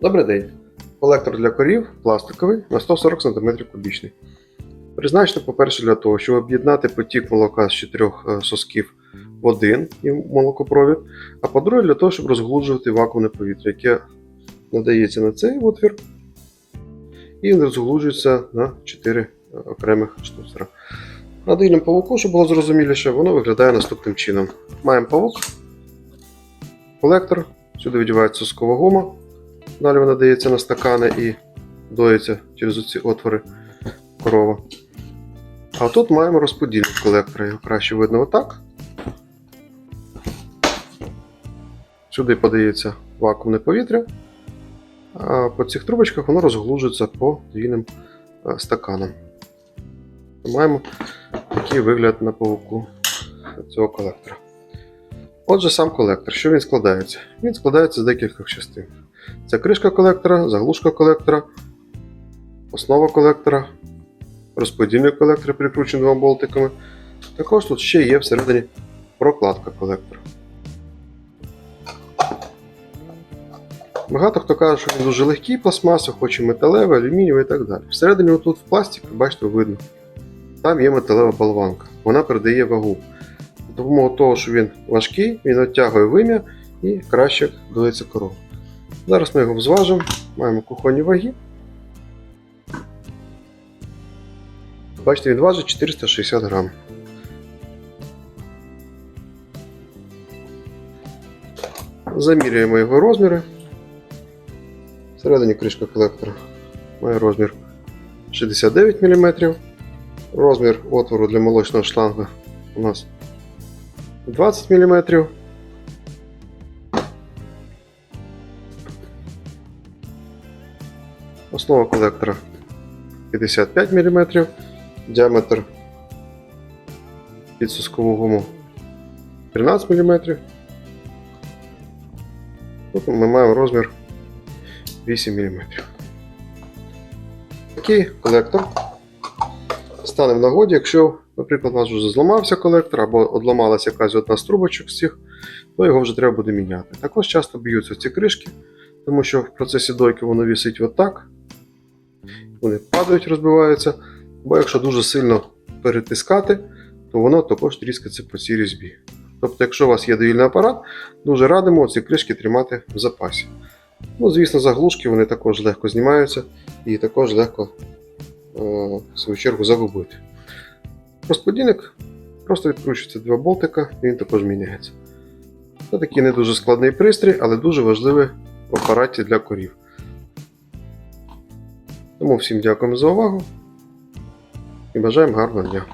Добрий день. Колектор для корів пластиковий на 140 см кубічний. Призначено, по-перше, для того, щоб об'єднати потік молока з чотирьох е, сосків в один і молокопровід, а по-друге, для того, щоб розглуджувати вакуумне повітря, яке надається на цей отвір і розглуджується на 4 окремих штуцера. На дильному павуку, щоб було зрозуміліше, воно виглядає наступним чином. Маємо павук, колектор, сюди видівається соскова гума, далі вона дається на стакани і доїться через ці отвори корова. А тут маємо розподільник колектора, його краще видно отак. Сюди подається вакуумне повітря, а по цих трубочках воно розглужується по двійним е, стаканам. Маємо такий вигляд на павуку цього колектора. Отже, сам колектор. Що він складається? Він складається з декількох частин. Це кришка колектора, заглушка колектора, основа колектора, розподільник колектора, прикручений двома болтиками. Також тут ще є всередині прокладка колектора. Багато хто каже, що він дуже легкий пластмасовий, хоче металевий, алюмінієвий і так далі. Всередині тут в пластику, бачите, видно. Там є металева болванка. Вона передає вагу. За допомогою того, що він важкий, він відтягує вим'я і краще доїться корова. Зараз ми його зважимо, маємо кухонні ваги. Бачите, він важить 460 грам. Заміряємо його розміри. Всередині кришка колектора має розмір 69 мм. Розмір отвору для молочного шланга у нас 20 мм. Основа колектора 55 мм. Діаметр під гуму 13 мм. Тут ми маємо розмір 8 мм. Такий колектор стане в нагоді, якщо, наприклад, у вас вже зламався колектор або одламалася якась одна з трубочок з цих, то його вже треба буде міняти. Також часто б'ються ці кришки, тому що в процесі дойки воно висить отак. Вони падають, розбиваються. Бо якщо дуже сильно перетискати, то воно також тріскається по цій різьбі. Тобто, якщо у вас є довільний апарат, дуже радимо ці кришки тримати в запасі. Ну, звісно, заглушки вони також легко знімаються і також легко е, в свою чергу загубити. Розподільник просто відкручується два болтика і він також міняється. Це такий не дуже складний пристрій, але дуже важливий в апараті для корів. Тому всім дякуємо за увагу і бажаємо гарного дня.